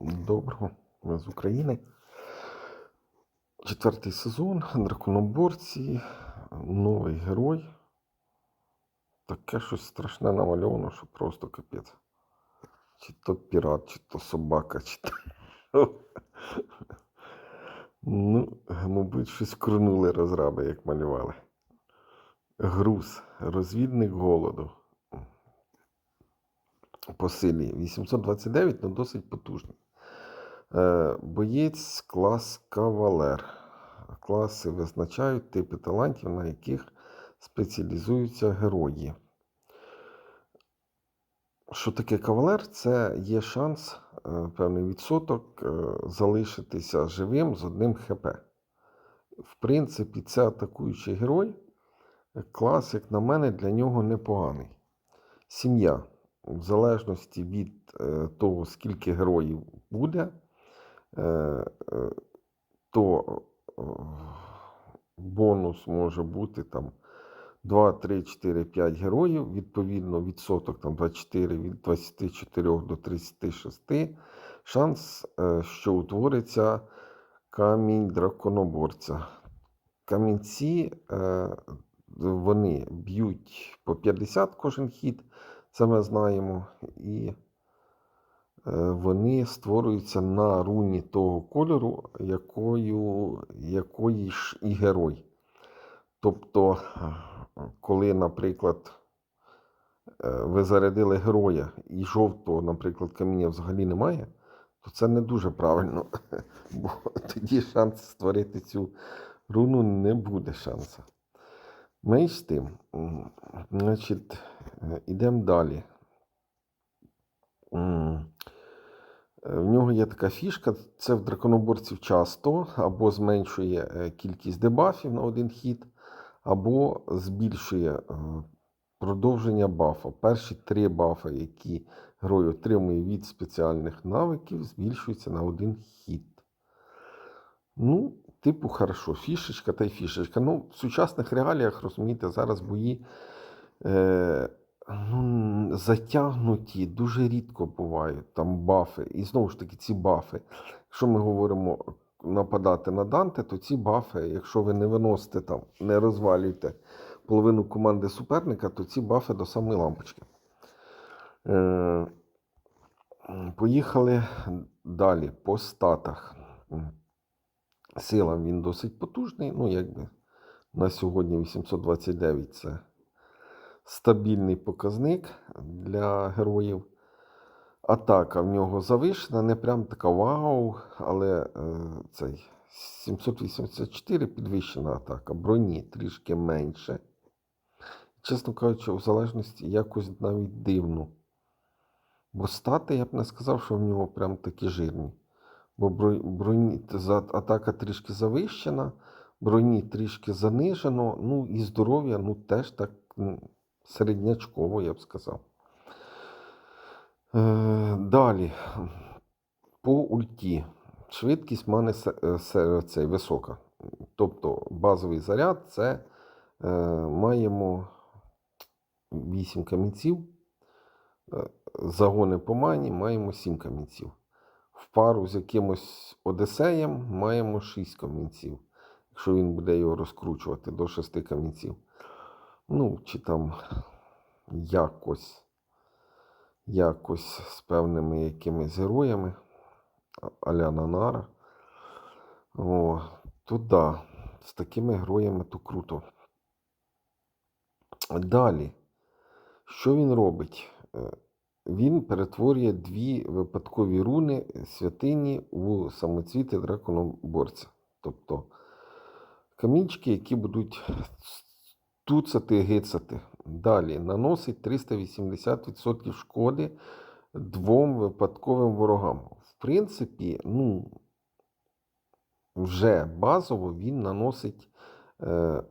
Доброго, з України. Четвертий сезон, драконоборці, новий герой. Таке щось страшне намальовано, що просто капець. Чи то пірат, чи то собака, чи то. Ну, мабуть, щось крунули розраби, як малювали. Груз, розвідник голоду. По силі 829, але досить потужний. Е, Боєць клас кавалер. Класи визначають типи талантів, на яких спеціалізуються герої. Що таке кавалер? Це є шанс, е, певний відсоток е, залишитися живим з одним ХП. В принципі, це атакуючий герой. Клас, як на мене, для нього непоганий. Сім'я. В залежності від того, скільки героїв буде, то е, бонус може бути там 2, 3, 4, 5 героїв. Відповідно, відсоток там 24 від 24 до 36. Шанс, е, що утвориться камінь драконоборця. Камінці е, вони б'ють по 50 кожен хід, це ми знаємо. І е, вони створюються на руні того кольору, якою, якої ж і герой. Тобто, е, коли, наприклад, е, ви зарядили героя і жовтого, наприклад, каміння взагалі немає, то це не дуже правильно, бо тоді шанс створити цю руну не буде шансу. Менш з тим, значить, ідемо далі. Е, В нього є така фішка, це в драконоборців часто або зменшує е, кількість дебафів на один хід, або збільшує е, продовження бафа. Перші три бафи, які герой отримує від спеціальних навиків, збільшуються на один хід. Ну, типу, хорошо, фішечка та й фішечка. Ну, в сучасних реаліях, розумієте, зараз бої ну, затягнуті, дуже рідко бувають там бафи. І знову ж таки, ці бафи. Якщо ми говоримо нападати на Данте, то ці бафи, якщо ви не виносите там, не розвалюєте половину команди суперника, то ці бафи до самої лампочки. Е, поїхали далі по статах. Силам він досить потужний. Ну, якби на сьогодні 829 це стабільний показник для героїв. Атака в нього завишена, не прям така вау, але е, цей 784 підвищена атака, броні трішки менше. Чесно кажучи, в залежності якось навіть дивно. Бо стати я б не сказав, що в нього прям такі жирні. Бо броні, атака трішки завищена, броні трішки занижено, ну і здоров'я ну, теж так середнячково, я б сказав. Е, далі. По ульті. Швидкість в мене е, цей, висока. Тобто базовий заряд це е, маємо 8 камінців. Загони по мані маємо 7 камінців. В пару з якимось Одесеєм маємо 6 камінців. Якщо він буде його розкручувати до 6 камінців. Ну, чи там якось, якось з певними якимись героями. Аля Нанара. О, то да, з такими героями то круто. Далі, що він робить? Е, Він перетворює дві випадкові руни святині у самоцвіти драконоборця. Тобто камінчики, які будуть туцати, гицати. Далі наносить 380% шкоди двом випадковим ворогам. В принципі, ну, вже базово він наносить. Е,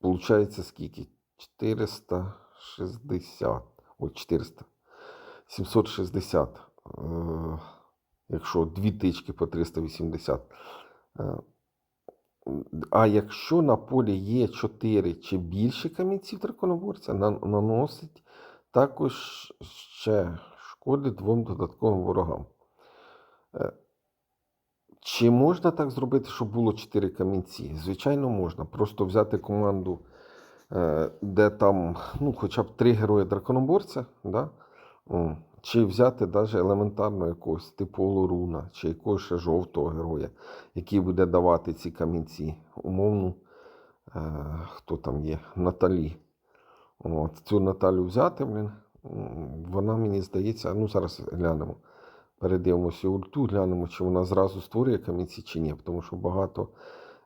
Получається скільки? 460. Ой, 400. 760. Е, якщо дві тички по 380. Е, а якщо на полі є 4 чи більше камінців драконоборця, на- наносить також ще шкоди двом додатковим ворогам. Е, Чи можна так зробити, щоб було 4 камінці? Звичайно, можна. Просто взяти команду, е, де там ну, хоча б 3 герої драконоборця, да? Чи взяти навіть елементарно якогось типу Олоруна, чи якогось ще жовтого героя, який буде давати ці камінці. Умовно, е, хто там є? Наталі. От, цю Наталю взяти, блін, вона мені здається, ну зараз глянемо. Передивимося ульту, глянемо, чи вона зразу створює камінці чи ні. Тому що багато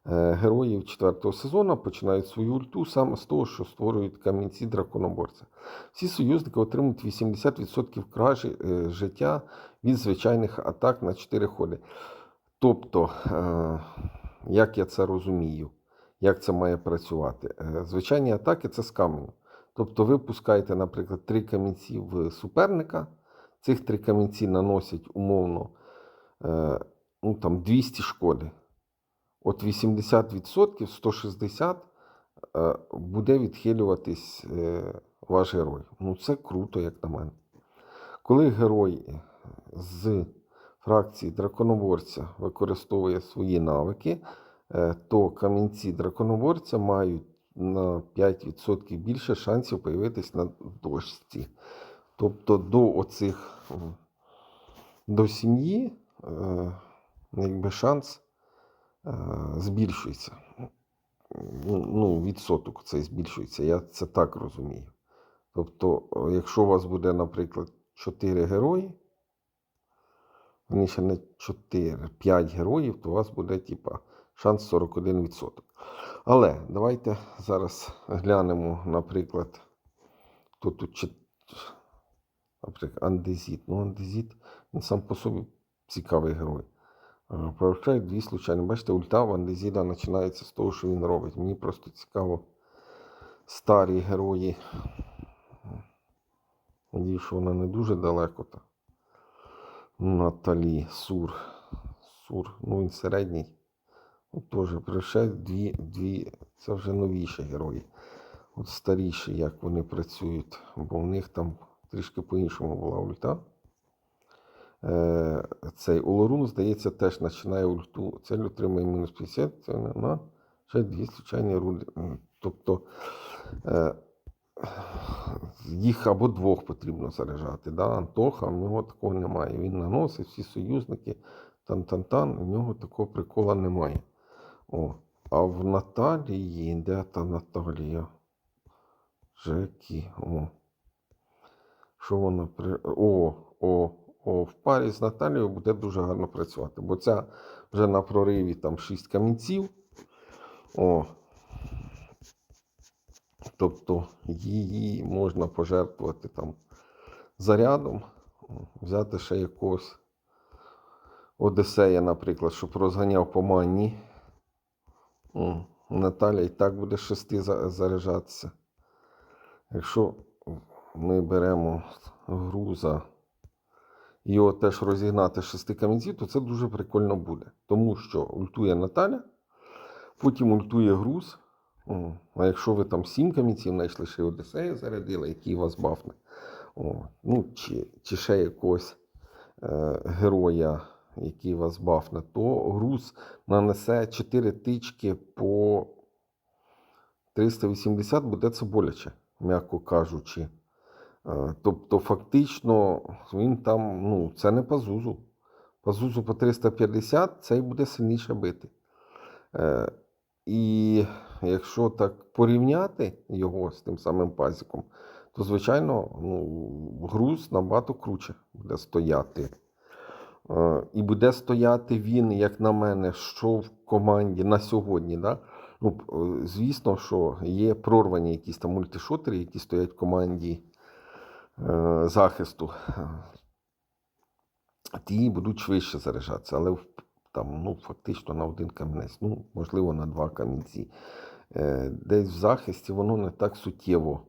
героїв четвертого сезону починають свою ульту саме з того, що створюють камінці драконоборця. Всі союзники отримують 80% кражі е, життя від звичайних атак на 4 ходи. Тобто, е, як я це розумію, як це має працювати? Е, звичайні атаки це з каменю. Тобто ви пускаєте, наприклад, три камінці в суперника. Цих три камінці наносять умовно е, ну, там 200 шкоди. От 80%, 160 е, буде відхилюватись е, ваш герой. Ну, це круто, як на мене. Коли герой з фракції драконоборця використовує свої навики, е, то камінці драконоборця мають на 5% більше шансів появитись на дошці. Тобто до оцих до сім'ї е, якби шанс е, збільшується. Ну, ну, відсоток цей збільшується. Я це так розумію. Тобто, е, якщо у вас буде, наприклад, 4 герої, вони ще не 4, 5 героїв, то у вас буде типа, шанс 41%. Але давайте зараз глянемо, наприклад, хто тут Наприклад, Андезіт. Ну, Андезіт, він сам по собі цікавий герой. Е, Прорушає дві случайно. Бачите, ульта в Андезіда починається з того, що він робить. Мені просто цікаво старі герої. Надію, що вона не дуже далеко. Та. Наталі, Сур. Сур, ну він середній. От теж прирушає дві, дві, це вже новіші герої. От старіші, як вони працюють, бо в них там трішки по-іншому була ульта. Е, цей Олорун, здається, теж починає ульту. Цель отримує мінус 50, це на- ще дві звичайні руди. Тобто е, їх або двох потрібно заряджати. Да? Антоха, в нього такого немає. Він наносить всі союзники, тан-тан-тан, в нього такого прикола немає. О. А в Наталії, де та Наталія? Жекі. О. Що вона при. О, о, в парі з Наталією буде дуже гарно працювати, бо ця вже на прориві там 6 камінців. О. Тобто її можна пожертвувати там зарядом, взяти ще якогось Одесея, наприклад, щоб розганяв по манні. Наталя і так буде з шести заряджатися. Якщо ми беремо груза його теж розігнати з шести камінців, то це дуже прикольно буде. Тому що ультує Наталя, потім ультує груз. А якщо ви там сім камінців знайшли, ще й Одесея зарядили, який вас бафне. О, ну, чи, чи ще якогось е, героя, який вас бафне, то груз нанесе 4 тички по 380 буде це боляче, м'яко кажучи. Е, Тобто, фактично, він там, ну, це не Пазузу. Пазузу по 350, цей буде сильніше бити. Е, І якщо так порівняти його з тим самим пазиком, то, звичайно, ну, груз набагато круче буде стояти. Е, І буде стояти він, як на мене, що в команді на сьогодні. Да? Ну, звісно, що є прорвані якісь там мультишотери, які стоять в команді захисту. Ті будуть швидше заряджатися, але там, ну, фактично на один камінець, ну, можливо, на два камінці. Е, Десь в захисті воно не так суттєво.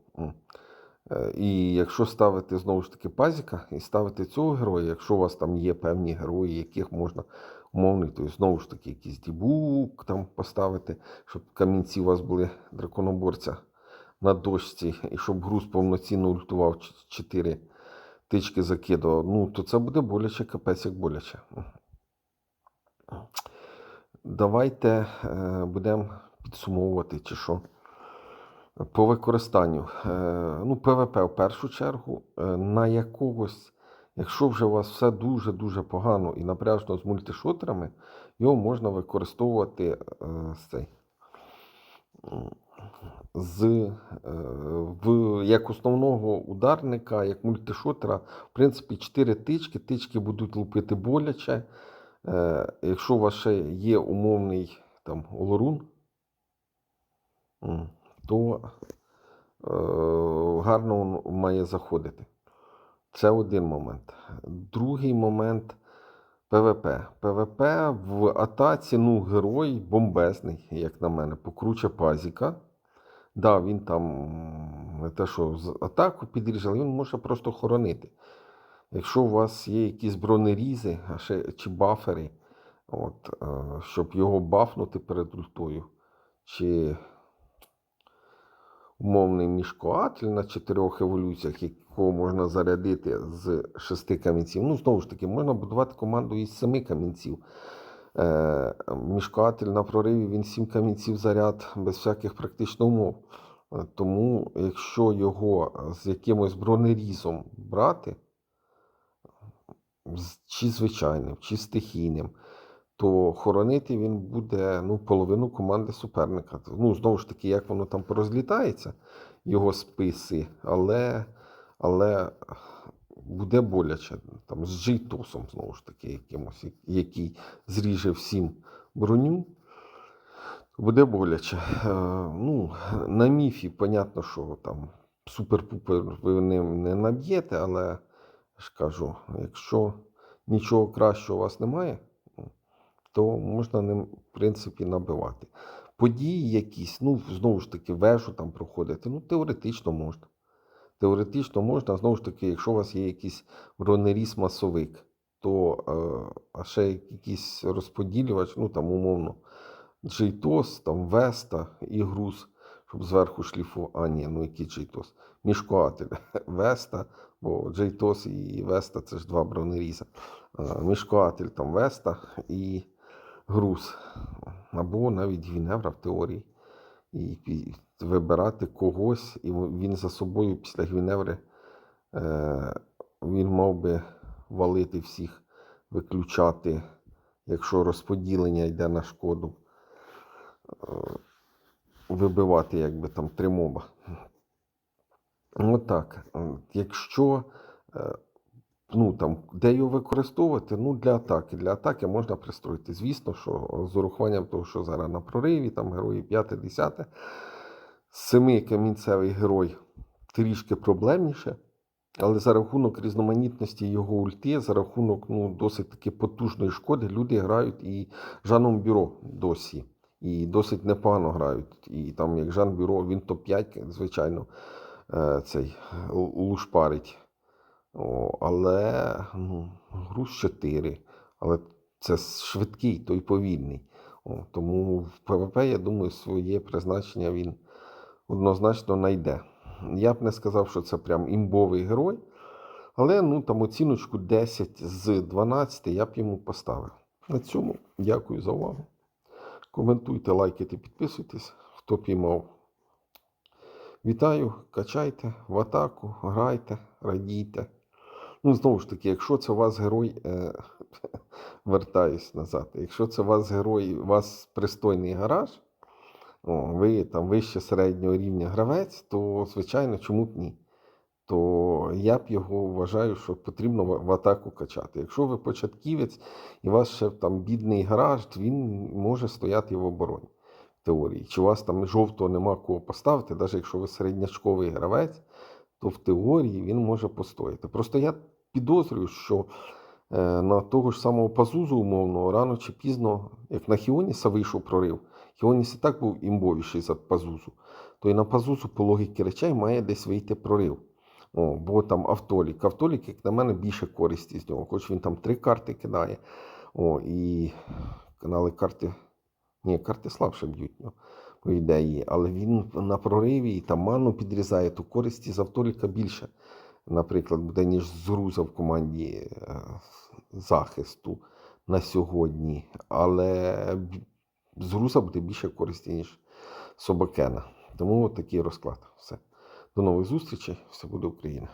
Е, І якщо ставити знову ж таки пазіка і ставити цього героя, якщо у вас там є певні герої, яких можна умовний, то знову ж таки якийсь дібук там поставити, щоб камінці у вас були драконоборця на дошці, і щоб груз повноцінно ультував 4 тички закидував, ну, то це буде боляче, капець як боляче. Давайте е, будемо підсумовувати, чи що. По використанню. Е, ну, ПВП в першу чергу. Е, на якогось, якщо вже у вас все дуже-дуже погано і напряжно з мультишотерами, його можна використовувати е, з цей. З, е, в, як основного ударника, як мультишотера, в принципі, 4 тички. Тички будуть лупити боляче. Е, якщо у вас ще є умовний там, олорун, то е, гарно має заходити. Це один момент. Другий момент ПВП. ПВП в атаці, ну, герой бомбезний, як на мене, покруче пазіка. Да, він там не те, що з атаку підріжав, він може просто хоронити. Якщо у вас є якісь бронерізи а ще, чи бафери, от, е, щоб його бафнути перед ультою, чи умовний мішкоатль на чотирьох еволюціях, якого можна зарядити з шести камінців. Ну, знову ж таки, можна будувати команду із семи камінців. Е, мішкоатль на прориві він сім камінців заряд без всяких практично умов. Е, Тому, якщо його з якимось бронерізом брати, чи звичайним, чи стихійним, то хоронити він буде ну, половину команди суперника. Ну, знову ж таки, як воно там порозлітається, його списи, але, але буде боляче. Там, з Джейтосом, знову ж таки, якимось, який зріже всім броню. Буде боляче. Е, ну, на міфі, понятно, що там супер-пупер ви ним не наб'єте, але ж кажу, якщо нічого кращого у вас немає, то можна ним, в принципі, набивати. Події якісь, ну, знову ж таки, вежу там проходити, ну, теоретично можна. Теоретично можна, знову ж таки, якщо у вас є якийсь бронеріз масовик, то е, а ще якийсь розподілювач, ну там умовно, Джейтос, там Веста і груз, щоб зверху шліфу. А, ні, ну який Джейтос? Мішкоатель. Веста, бо Джейтос і Веста це ж два бронеріза. Е, Мішкоатель там Веста і груз. Або навіть Гвіневра в теорії. І вибирати когось, і він за собою після Гвіневри е, він мав би валити всіх, виключати, якщо розподілення йде на шкоду, е, вибивати якби там три моба. Отак. Е, Якщо е, ну, там, де його використовувати? Ну, для атаки. Для атаки можна пристроїти. Звісно, що з урахуванням того, що зараз на прориві, там герої 5-10, семикамінцевий герой трішки проблемніше. Але за рахунок різноманітності його ульти, за рахунок ну, досить таки потужної шкоди, люди грають і Жаном Бюро досі. І досить непогано грають. І там, як Жан Бюро, він топ-5, звичайно, е, цей лушпарить. О, але ну, груз 4. Але це швидкий, той повільний. О, тому в ПВП, я думаю, своє призначення він однозначно знайде. Я б не сказав, що це прям імбовий герой. Але ну, там оціночку 10 з 12 я б йому поставив. На цьому дякую за увагу. Коментуйте, лайкайте, підписуйтесь, хто піймав. Вітаю, качайте в атаку, грайте, радійте. Ну, знову ж таки, якщо це у вас герой, е, вертаюсь назад. Якщо це у вас герой, у вас пристойний гараж, о, ви там вище середнього рівня гравець, то звичайно, чому б ні? То я б його вважаю, що потрібно в атаку качати. Якщо ви початківець і у вас ще там бідний гараж, він може стояти в обороні в теорії. Чи у вас там жовтого нема кого поставити, навіть якщо ви середнячковий гравець, то в теорії він може постояти. Просто я підозрюю, що е, на того ж самого Пазузу умовного рано чи пізно, як на Хіоніса вийшов прорив, Хіоніс і так був імбовіший за Пазузу, то і на Пазузу по логіки речей має десь вийти прорив. О, бо там Автолік. Автолік, як на мене, більше користі з нього, хоч він там три карти кидає. О, і канали карти. Ні, карти слабше б'ють, ну, по ідеї, але він на прориві і там ману підрізає, то користі з Автоліка більше. Наприклад, буде ніж зруза в команді е, захисту на сьогодні, але зруза буде більше користі, ніж Собакена. Тому такий розклад. Все. До нових зустрічей. Все буде Україна.